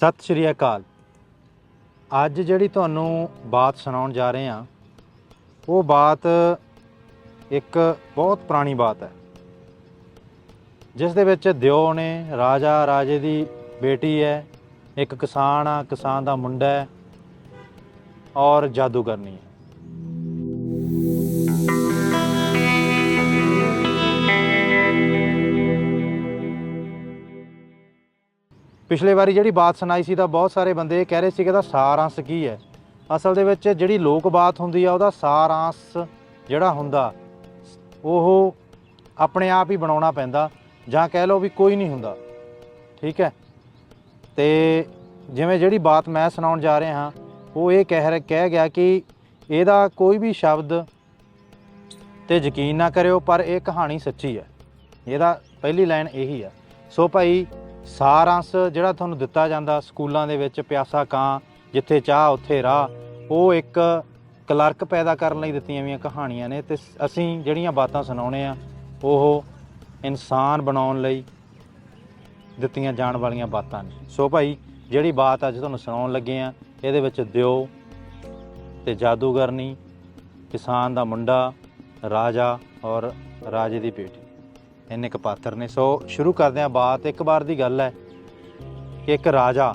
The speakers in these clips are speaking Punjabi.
ਸਤਿ ਸ਼੍ਰੀ ਅਕਾਲ। ਅੱਜ ਜਿਹੜੀ ਤੁਹਾਨੂੰ ਬਾਤ ਸੁਣਾਉਣ ਜਾ ਰਹੇ ਹਾਂ, ਉਹ ਬਾਤ ਇੱਕ ਬਹੁਤ ਪੁਰਾਣੀ ਬਾਤ ਹੈ। ਜਿਸ ਦੇ ਵਿੱਚ ਦਿਓ ਨੇ ਰਾਜਾ ਰਾਜੇ ਦੀ ਬੇਟੀ ਹੈ, ਇੱਕ ਕਿਸਾਨ ਆ, ਕਿਸਾਨ ਦਾ ਮੁੰਡਾ ਹੈ ਔਰ ਜਾਦੂਗਰਨੀ ਹੈ। ਪਿਛਲੇ ਵਾਰੀ ਜਿਹੜੀ ਬਾਤ ਸੁਣਾਈ ਸੀ ਤਾਂ ਬਹੁਤ ਸਾਰੇ ਬੰਦੇ ਇਹ ਕਹਿ ਰਹੇ ਸੀ ਕਿ ਇਹਦਾ ਸਾਰਾਂਸ਼ ਕੀ ਹੈ? ਅਸਲ ਦੇ ਵਿੱਚ ਜਿਹੜੀ ਲੋਕ ਬਾਤ ਹੁੰਦੀ ਆ, ਉਹਦਾ ਸਾਰਾਂਸ਼ ਜਿਹੜਾ ਹੁੰਦਾ, ਉਹ ਆਪਣੇ ਆਪ ਹੀ ਬਣਾਉਣਾ ਪੈਂਦਾ ਜਾਂ ਕਹਿ ਲਓ ਵੀ ਕੋਈ ਨਹੀਂ ਹੁੰਦਾ। ਠੀਕ ਹੈ? ਤੇ ਜਿਵੇਂ ਜਿਹੜੀ ਬਾਤ ਮੈਂ ਸੁਣਾਉਣ ਜਾ ਰਿਹਾ ਹਾਂ, ਉਹ ਇਹ ਕਹਿ ਰਿਹਾ ਕਹਿ ਗਿਆ ਕਿ ਇਹਦਾ ਕੋਈ ਵੀ ਸ਼ਬਦ ਤੇ ਯਕੀਨ ਨਾ ਕਰਿਓ, ਪਰ ਇਹ ਕਹਾਣੀ ਸੱਚੀ ਹੈ। ਇਹਦਾ ਪਹਿਲੀ ਲਾਈਨ ਇਹੀ ਆ ਸੋ ਭਾਈ ਸਾਰਾਂਸ਼ ਜਿਹੜਾ ਤੁਹਾਨੂੰ ਦਿੱਤਾ ਜਾਂਦਾ ਸਕੂਲਾਂ ਦੇ ਵਿੱਚ ਪਿਆਸਾ ਕਾਂ, ਜਿੱਥੇ ਚਾਹ, ਉੱਥੇ ਰਾਹ, ਉਹ ਇੱਕ ਕਲਰਕ ਪੈਦਾ ਕਰਨ ਲਈ ਦਿੱਤੀਆਂ ਹੋਈਆਂ ਕਹਾਣੀਆਂ ਨੇ ਤੇ ਅਸੀਂ ਜਿਹੜੀਆਂ ਬਾਤਾਂ ਸੁਣਾਉਣੇ ਆ, ਉਹ ਇਨਸਾਨ ਬਣਾਉਣ ਲਈ ਦਿੱਤੀਆਂ ਜਾਣ ਵਾਲੀਆਂ ਬਾਤਾਂ ਨੇ। ਸੋ ਭਾਈ, ਜਿਹੜੀ ਬਾਤ ਅੱਜ ਤੁਹਾਨੂੰ ਸੁਣਾਉਣ ਲੱਗੇ ਆ, ਇਹਦੇ ਵਿੱਚ ਦਿਓ ਤੇ ਜਾਦੂਗਰਨੀ, ਕਿਸਾਨ ਦਾ ਮੁੰਡਾ, ਰਾਜਾ ਔਰ ਰਾਜੇ ਦੀ ਬੇਟੀ। ਇੰਨੇ ਕੁ ਪਾਤਰ ਨੇ। ਸੋ ਸ਼ੁਰੂ ਕਰਦੇ ਹਾਂ ਬਾਤ। ਇੱਕ ਵਾਰ ਦੀ ਗੱਲ ਹੈ ਕਿ ਇੱਕ ਰਾਜਾ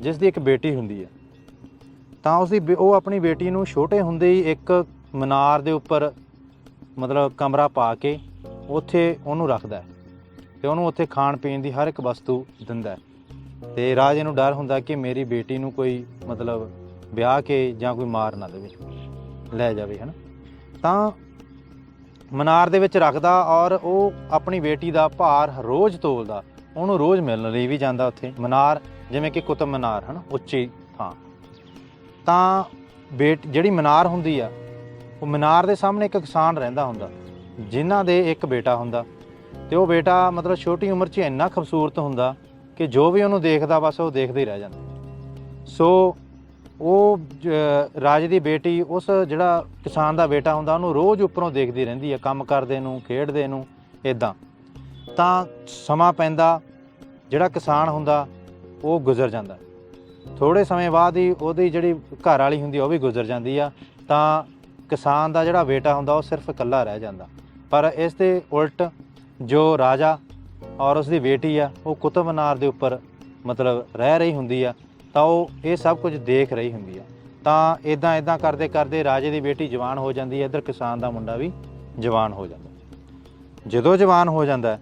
ਜਿਸ ਦੀ ਇੱਕ ਬੇਟੀ ਹੁੰਦੀ ਹੈ, ਤਾਂ ਉਸਦੀ ਬੇ- ਉਹ ਆਪਣੀ ਬੇਟੀ ਨੂੰ ਛੋਟੇ ਹੁੰਦੇ ਹੀ ਇੱਕ ਮਨਾਰ ਦੇ ਉੱਪਰ ਮਤਲਬ ਕਮਰਾ ਪਾ ਕੇ ਉੱਥੇ ਉਹਨੂੰ ਰੱਖਦਾ ਹੈ ਤੇ ਉਹਨੂੰ ਉੱਥੇ ਖਾਣ ਪੀਣ ਦੀ ਹਰ ਇੱਕ ਵਸਤੂ ਦਿੰਦਾ ਹੈ। ਤੇ ਰਾਜੇ ਨੂੰ ਡਰ ਹੁੰਦਾ ਕਿ ਮੇਰੀ ਬੇਟੀ ਨੂੰ ਕੋਈ ਮਤਲਬ ਵਿਆਹ ਕੇ ਜਾਂ ਕੋਈ ਮਾਰ ਨਾ ਦੇਵੇ, ਲੈ ਜਾਵੇ, ਹਨ? ਤਾਂ ਮਨਾਰ ਦੇ ਵਿੱਚ ਰੱਖਦਾ ਔਰ ਉਹ ਆਪਣੀ ਬੇਟੀ ਦਾ ਭਾਰ ਰੋਜ਼ ਤੋਲਦਾ। ਉਹਨੂੰ ਰੋਜ਼ ਮਿਲਣ ਲਈ ਵੀ ਜਾਂਦਾ ਉੱਥੇ। ਮਨਾਰ, ਜਿਵੇਂ ਕਿ ਕੁਤਬ ਮਨਾਰ, ਹਨ? ਉੱਚੀ ਥਾਂ। ਤਾਂ ਬੇਟ, ਜਿਹੜੀ ਮਨਾਰ ਹੁੰਦੀ ਆ, ਉਹ ਮਨਾਰ ਦੇ ਸਾਹਮਣੇ ਇੱਕ ਕਿਸਾਨ ਰਹਿੰਦਾ ਹੁੰਦਾ, ਜਿਨ੍ਹਾਂ ਦੇ ਇੱਕ ਬੇਟਾ ਹੁੰਦਾ। ਤੇ ਉਹ ਬੇਟਾ ਮਤਲਬ ਛੋਟੀ ਉਮਰ 'ਚ ਇੰਨਾ ਖੂਬਸੂਰਤ ਹੁੰਦਾ ਕਿ ਜੋ ਵੀ ਉਹਨੂੰ ਦੇਖਦਾ ਬਸ ਉਹ ਦੇਖਦੇ ਹੀ ਰਹਿ ਜਾਂਦਾ। ਸੋ ਉਹ ਜ- ਰਾਜੇ ਦੀ ਬੇਟੀ, ਉਸ ਜਿਹੜਾ ਕਿਸਾਨ ਦਾ ਬੇਟਾ ਹੁੰਦਾ, ਉਹਨੂੰ ਰੋਜ਼ ਉੱਪਰੋਂ ਦੇਖਦੀ ਰਹਿੰਦੀ ਹੈ, ਕੰਮ ਕਰਦੇ ਨੂੰ, ਖੇਡਦੇ ਨੂੰ ਇਦਾਂ ਤਾਂ ਸਮਾਂ ਪੈਂਦਾ, ਜਿਹੜਾ ਕਿਸਾਨ ਹੁੰਦਾ, ਉਹ ਗੁਜ਼ਰ ਜਾਂਦਾ। ਥੋੜੇ ਸਮੇਂ ਬਾਅਦ ਹੀ ਉਹਦੀ ਜਿਹੜੀ ਘਰ ਵਾਲੀ ਹੁੰਦੀ ਉਹ ਵੀ ਗੁਜ਼ਰ ਜਾਂਦੀ ਆ। ਤਾਂ ਕਿਸਾਨ ਦਾ ਜਿਹੜਾ ਬੇਟਾ ਹੁੰਦਾ, ਉਹ ਸਿਰਫ ਇਕੱਲਾ ਰਹਿ ਜਾਂਦਾ। ਪਰ ਇਸ ਦੇ ਉਲਟ ਜੋ ਰਾਜਾ ਔਰ ਉਸ ਦੀ ਬੇਟੀ ਆ, ਉਹ ਕੁਤਬ ਮਨਾਰ ਦੇ ਉੱਪਰ ਮਤਲਬ ਰਹਿ ਰਹੀ ਹੁੰਦੀ ਆ। ਤਾਂ ਉਹ ਇਹ ਸਭ ਕੁਝ ਦੇਖ ਰਹੀ ਹੁੰਦੀ ਹੈ ਤਾਂ ਇਦਾਂ ਇਦਾਂ ਕਰਦੇ ਕਰਦੇ ਰਾਜੇ ਦੀ ਬੇਟੀ ਜਵਾਨ ਹੋ ਜਾਂਦੀ ਹੈ ਇੱਧਰ ਕਿਸਾਨ ਦਾ ਮੁੰਡਾ ਵੀ ਜਵਾਨ ਹੋ ਜਾਂਦਾ। ਜਦੋਂ ਜਵਾਨ ਹੋ ਜਾਂਦਾ,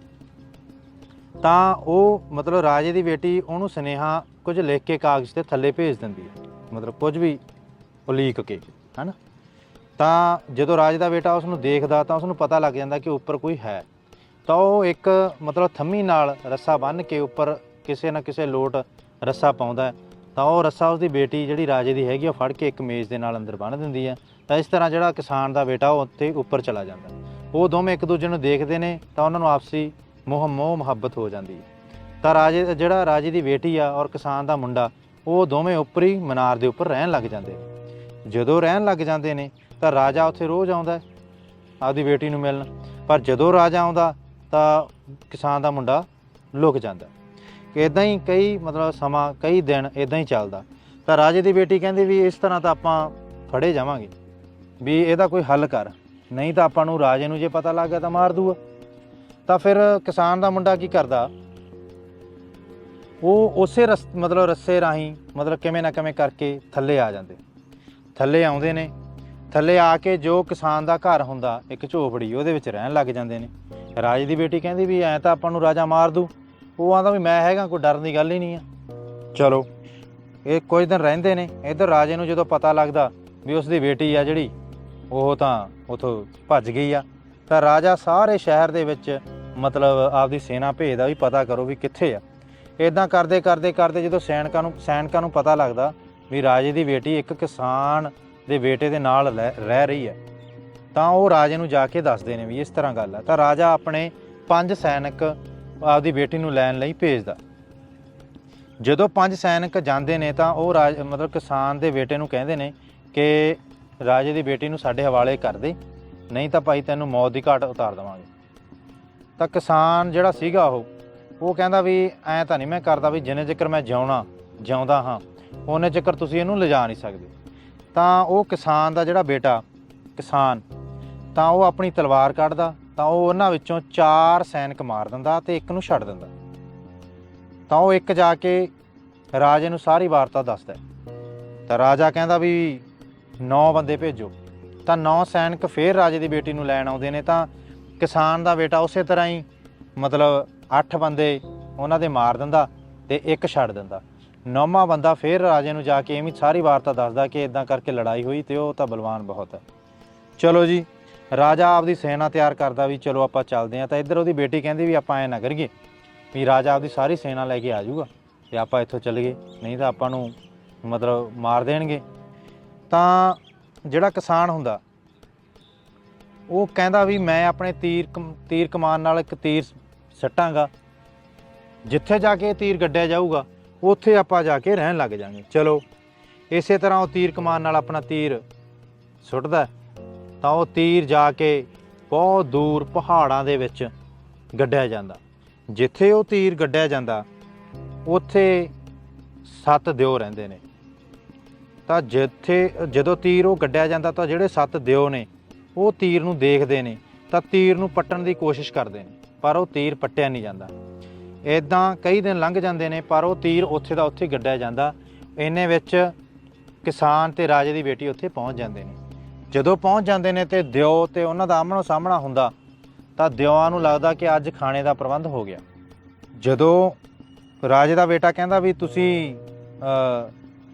ਤਾਂ ਉਹ ਮਤਲਬ ਰਾਜੇ ਦੀ ਬੇਟੀ ਉਹਨੂੰ ਸੁਨੇਹਾ ਕੁਝ ਲਿਖ ਕੇ ਕਾਗਜ਼ ਤੇ ਥੱਲੇ ਭੇਜ ਦਿੰਦੀ ਹੈ ਮਤਲਬ ਕੁਝ ਵੀ ਉਲੀਕ ਕੇ, ਹੈਨਾ? ਤਾਂ ਜਦੋਂ ਰਾਜ ਦਾ ਬੇਟਾ ਉਸ ਨੂੰ ਦੇਖਦਾ, ਤਾਂ ਉਸ ਨੂੰ ਪਤਾ ਲੱਗ ਜਾਂਦਾ ਕਿ ਉੱਪਰ ਕੋਈ ਹੈ। ਤਾਂ ਉਹ ਇੱਕ ਮਤਲਬ ਥੰਮੀ ਨਾਲ ਰੱਸਾ ਬੰਨ੍ਹ ਕੇ ਉੱਪਰ ਕਿਸੇ ਨਾ ਕਿਸੇ ਲੋਟ ਰੱਸਾ ਪਾਉਂਦਾ ਤਾਂ ਉਹ ਰੱਸਾ ਉਸਦੀ ਬੇਟੀ ਜਿਹੜੀ ਰਾਜੇ ਦੀ ਹੈਗੀ ਉਹ ਫੜ ਕੇ ਇੱਕ ਮੇਜ਼ ਦੇ ਨਾਲ ਅੰਦਰ ਬੰਨ੍ਹ ਦਿੰਦੀ ਹੈ ਤਾਂ ਇਸ ਤਰ੍ਹਾਂ ਜਿਹੜਾ ਕਿਸਾਨ ਦਾ ਬੇਟਾ ਉਹ ਉੱਥੇ ਉੱਪਰ ਚਲਾ ਜਾਂਦਾ। ਉਹ ਦੋਵੇਂ ਇੱਕ ਦੂਜੇ ਨੂੰ ਦੇਖਦੇ ਨੇ, ਤਾਂ ਉਹਨਾਂ ਨੂੰ ਆਪਸੀ ਮੋਹ ਮੋਹ, ਮੁਹੱਬਤ ਹੋ ਜਾਂਦੀ ਹੈ। ਤਾਂ ਰਾਜੇ, ਜਿਹੜਾ ਰਾਜੇ ਦੀ ਬੇਟੀ ਆ ਔਰ ਕਿਸਾਨ ਦਾ ਮੁੰਡਾ, ਉਹ ਦੋਵੇਂ ਉੱਪਰ ਹੀ ਮਨਾਰ ਦੇ ਉੱਪਰ ਰਹਿਣ ਲੱਗ ਜਾਂਦੇ ਨੇ। ਜਦੋਂ ਰਹਿਣ ਲੱਗ ਜਾਂਦੇ ਨੇ, ਤਾਂ ਰਾਜਾ ਉੱਥੇ ਰੋਜ਼ ਆਉਂਦਾ ਆਪਦੀ ਬੇਟੀ ਨੂੰ ਮਿਲਣ। ਪਰ ਜਦੋਂ ਰਾਜਾ ਆਉਂਦਾ, ਤਾਂ ਕਿਸਾਨ ਦਾ ਮੁੰਡਾ ਲੁਕ ਜਾਂਦਾ ਕਿ ਇਦਾਂ ਹੀ ਕਈ ਮਤਲਬ ਸਮਾਂ, ਕਈ ਦਿਨ ਇਦਾਂ ਹੀ ਚੱਲਦਾ। ਤਾਂ ਰਾਜੇ ਦੀ ਬੇਟੀ ਕਹਿੰਦੀ ਵੀ ਇਸ ਤਰ੍ਹਾਂ ਤਾਂ ਆਪਾਂ ਫੜੇ ਜਾਵਾਂਗੇ, ਵੀ ਇਹਦਾ ਕੋਈ ਹੱਲ ਕਰ। ਨਹੀਂ ਤਾਂ ਆਪਾਂ ਨੂੰ ਰਾਜੇ ਨੂੰ ਜੇ ਪਤਾ ਲੱਗ ਗਿਆ ਤਾਂ ਮਾਰ ਦੂਗਾ। ਤਾਂ ਫਿਰ ਕਿਸਾਨ ਦਾ ਮੁੰਡਾ ਕੀ ਕਰਦਾ? ਉਹ ਉਸੇ ਰਸ, ਮਤਲਬ ਰੱਸੇ ਰਾਹੀਂ, ਮਤਲਬ ਕਿਵੇਂ ਨਾ ਕਿਵੇਂ ਕਰਕੇ ਥੱਲੇ ਆ ਜਾਂਦੇ। ਥੱਲੇ ਆਉਂਦੇ ਨੇ। ਥੱਲੇ ਆ ਕੇ ਜੋ ਕਿਸਾਨ ਦਾ ਘਰ ਹੁੰਦਾ, ਇੱਕ ਝੋਪੜੀ ਉਹਦੇ ਵਿੱਚ ਰਹਿਣ ਲੱਗ ਜਾਂਦੇ ਨੇ। ਰਾਜੇ ਦੀ ਬੇਟੀ ਕਹਿੰਦੀ ਵੀ ਐ ਤਾਂ ਆਪਾਂ ਨੂੰ ਰਾਜਾ ਮਾਰ ਦੂ। ਉਹ ਆਂਦਾ ਵੀ ਮੈਂ ਹੈਗਾ, ਕੋਈ ਡਰਨ ਦੀ ਗੱਲ ਹੀ ਨਹੀਂ ਆ। ਚਲੋ, ਇਹ ਕੁਝ ਦਿਨ ਰਹਿੰਦੇ ਨੇ, ਇਧਰ ਰਾਜੇ ਨੂੰ ਜਦੋਂ ਪਤਾ ਲੱਗਦਾ ਵੀ ਉਸ ਦੀ ਬੇਟੀ ਆ ਜਿਹੜੀ, ਉਹ ਤਾਂ ਉਥੋਂ ਭੱਜ ਗਈ ਆ। ਤਾਂ ਰਾਜਾ ਸਾਰੇ ਸ਼ਹਿਰ ਦੇ ਵਿੱਚ ਮਤਲਬ ਆਪਦੀ ਸੈਨਾ ਭੇਜਦਾ ਵੀ ਪਤਾ ਕਰੋ ਵੀ ਕਿੱਥੇ ਆ। ਇਦਾਂ ਕਰਦੇ ਕਰਦੇ ਕਰਦੇ ਜਦੋਂ ਸੈਨਿਕਾਂ ਨੂੰ ਸੈਨਿਕਾਂ ਨੂੰ ਪਤਾ ਲੱਗਦਾ ਵੀ ਰਾਜੇ ਦੀ ਬੇਟੀ ਇੱਕ ਕਿਸਾਨ ਦੇ ਬੇਟੇ ਦੇ ਨਾਲ ਲੈ- ਰਹਿ ਰਹੀ ਹੈ ਤਾਂ ਉਹ ਰਾਜੇ ਨੂੰ ਜਾ ਕੇ ਦੱਸਦੇ ਨੇ ਵੀ ਇਸ ਤਰ੍ਹਾਂ ਗੱਲ ਆ। ਤਾਂ ਰਾਜਾ ਆਪਣੇ ਪੰਜ ਸੈਨਿਕ ਆਪਦੀ ਬੇਟੀ ਨੂੰ ਲੈਣ ਲਈ ਭੇਜਦਾ। ਜਦੋਂ ਪੰਜ ਸੈਨਿਕ ਜਾਂਦੇ ਨੇ ਤਾਂ ਉਹ ਰਾਜ, ਮਤਲਬ ਕਿਸਾਨ ਦੇ ਬੇਟੇ ਨੂੰ ਕਹਿੰਦੇ ਨੇ ਕਿ ਰਾਜੇ ਦੀ ਬੇਟੀ ਨੂੰ ਸਾਡੇ ਹਵਾਲੇ ਕਰ ਦੇ, ਨਹੀਂ ਤਾਂ ਭਾਈ ਤੈਨੂੰ ਮੌਤ ਦੀ ਘਾਟ ਉਤਾਰ ਦੇਵਾਂਗੇ। ਤਾਂ ਕਿਸਾਨ ਜਿਹੜਾ ਸੀਗਾ ਉਹ ਉਹ ਕਹਿੰਦਾ ਵੀ ਐਂ ਤਾਂ ਨਹੀਂ ਮੈਂ ਕਰਦਾ ਵੀ ਜਿੰਨੇ ਚਿਰ ਮੈਂ ਜਿਉਣਾ, ਜਿਉਂਦਾ ਹਾਂ, ਉਹਨੇ ਚੱਕਰ ਤੁਸੀਂ ਇਹਨੂੰ ਲਿਜਾ ਨਹੀਂ ਸਕਦੇ। ਤਾਂ ਉਹ ਕਿਸਾਨ ਦਾ ਜਿਹੜਾ ਬੇਟਾ, ਕਿਸਾਨ, ਤਾਂ ਉਹ ਆਪਣੀ ਤਲਵਾਰ ਕੱਢਦਾ ਤਾਂ ਉਹ ਉਹਨਾਂ ਵਿੱਚੋਂ ਚਾਰ ਸੈਨਿਕ ਮਾਰ ਦਿੰਦਾ ਤੇ ਇੱਕ ਨੂੰ ਛੱਡ ਦਿੰਦਾ। ਤਾਂ ਉਹ ਇੱਕ ਜਾ ਕੇ ਰਾਜੇ ਨੂੰ ਸਾਰੀ ਵਾਰਤਾ ਦੱਸਦਾ ਤਾਂ ਰਾਜਾ ਕਹਿੰਦਾ ਵੀ 9 ਬੰਦੇ ਭੇਜੋ। ਤਾਂ 9 ਸੈਨਿਕ ਫੇਰ ਰਾਜੇ ਦੀ ਬੇਟੀ ਨੂੰ ਲੈਣ ਆਉਂਦੇ ਨੇ ਤਾਂ ਕਿਸਾਨ ਦਾ ਬੇਟਾ ਉਸੇ ਤਰ੍ਹਾਂ ਹੀ ਮਤਲਬ 8 ਬੰਦੇ ਉਹਨਾਂ ਦੇ ਮਾਰ ਦਿੰਦਾ ਤੇ ਇੱਕ ਛੱਡ ਦਿੰਦਾ। ਨੌਵਾਂ ਬੰਦਾ ਫੇਰ ਰਾਜੇ ਨੂੰ ਜਾ ਕੇ ਐਵੇਂ ਸਾਰੀ ਵਾਰਤਾ ਦੱਸਦਾ ਕਿ ਇਦਾਂ ਕਰਕੇ ਲੜਾਈ ਹੋਈ ਤੇ ਉਹ ਤਾਂ ਬਲਵਾਨ ਬਹੁਤ ਹੈ। ਚਲੋ ਜੀ ਰਾਜਾ ਆਪਦੀ ਸੈਨਾ ਤਿਆਰ ਕਰਦਾ ਵੀ ਚਲੋ ਆਪਾਂ ਚੱਲਦੇ ਆਂ ਤਾਂ ਇੱਧਰ ਉਹਦੀ ਬੇਟੀ ਕਹਿੰਦੀ ਵੀ ਆਪਾਂ ਐ ਨਾ ਕਰੀਏ ਵੀ ਰਾਜਾ ਆਪਦੀ ਸਾਰੀ ਸੈਨਾ ਲੈ ਕੇ ਆ ਜਾਊਗਾ ਤੇ ਆਪਾਂ ਇੱਥੋਂ ਚੱਲ ਗਏ। ਨਹੀਂ ਤਾਂ ਆਪਾਂ ਨੂੰ ਮਤਲਬ ਮਾਰ ਦੇਣਗੇ। ਤਾਂ ਜਿਹੜਾ ਕਿਸਾਨ ਹੁੰਦਾ, ਉਹ ਕਹਿੰਦਾ ਵੀ ਮੈਂ ਆਪਣੇ ਤੀਰ ਕਮ- ਤੀਰ ਕਮਾਨ ਨਾਲ ਇੱਕ ਤੀਰ ਸੱਟਾਂਗਾ। ਜਿੱਥੇ ਜਾ ਕੇ ਇਹ ਤੀਰ ਗੱਡਿਆ ਜਾਊਗਾ, ਉੱਥੇ ਆਪਾਂ ਜਾ ਕੇ ਰਹਿਣ ਲੱਗ ਜਾਾਂਗੇ। ਚਲੋ, ਇਸੇ ਤਰ੍ਹਾਂ ਉਹ ਤੀਰ ਕਮਾਨ ਨਾਲ ਆਪਣਾ ਤੀਰ ਸੁੱਟਦਾ ਤਾਂ ਉਹ ਤੀਰ ਜਾ ਕੇ ਬਹੁਤ ਦੂਰ ਪਹਾੜਾਂ ਦੇ ਵਿੱਚ ਗੱਡਿਆ ਜਾਂਦਾ। ਜਿੱਥੇ ਉਹ ਤੀਰ ਗੱਡਿਆ ਜਾਂਦਾ, ਉੱਥੇ ਸੱਤ ਦਿਓ ਰਹਿੰਦੇ ਨੇ। ਤਾਂ ਜਿੱਥੇ, ਜਦੋਂ ਤੀਰ ਉਹ ਗੱਡਿਆ ਜਾਂਦਾ, ਤਾਂ ਜਿਹੜੇ ਸੱਤ ਦਿਓ ਨੇ, ਉਹ ਤੀਰ ਨੂੰ ਦੇਖਦੇ ਨੇ, ਤਾਂ ਤੀਰ ਨੂੰ ਪੱਟਣ ਦੀ ਕੋਸ਼ਿਸ਼ ਕਰਦੇ ਨੇ, ਪਰ ਉਹ ਤੀਰ ਪੱਟਿਆ ਨਹੀਂ ਜਾਂਦਾ। ਇਦਾਂ ਕਈ ਦਿਨ ਲੰਘ ਜਾਂਦੇ ਨੇ, ਪਰ ਉਹ ਤੀਰ ਉੱਥੇ ਦਾ ਉੱਥੇ ਗੱਡਿਆ ਜਾਂਦਾ। ਇੰਨੇ ਵਿੱਚ ਕਿਸਾਨ ਤੇ ਰਾਜੇ ਦੀ ਬੇਟੀ ਉੱਥੇ ਪਹੁੰਚ ਜਾਂਦੇ ਨੇ। ਜਦੋਂ ਪਹੁੰਚ ਜਾਂਦੇ ਨੇ ਤੇ ਦਿਓ ਤੇ ਉਹਨਾਂ ਦਾ ਆਮਣੋ ਸਾਹਮਣਾ ਹੁੰਦਾ, ਤਾਂ ਦਿਓਆਂ ਨੂੰ ਲੱਗਦਾ ਕਿ ਅੱਜ ਖਾਣੇ ਦਾ ਪ੍ਰਬੰਧ ਹੋ ਗਿਆ। ਜਦੋਂ ਰਾਜੇ ਦਾ ਬੇਟਾ ਕਹਿੰਦਾ ਵੀ ਤੁਸੀਂ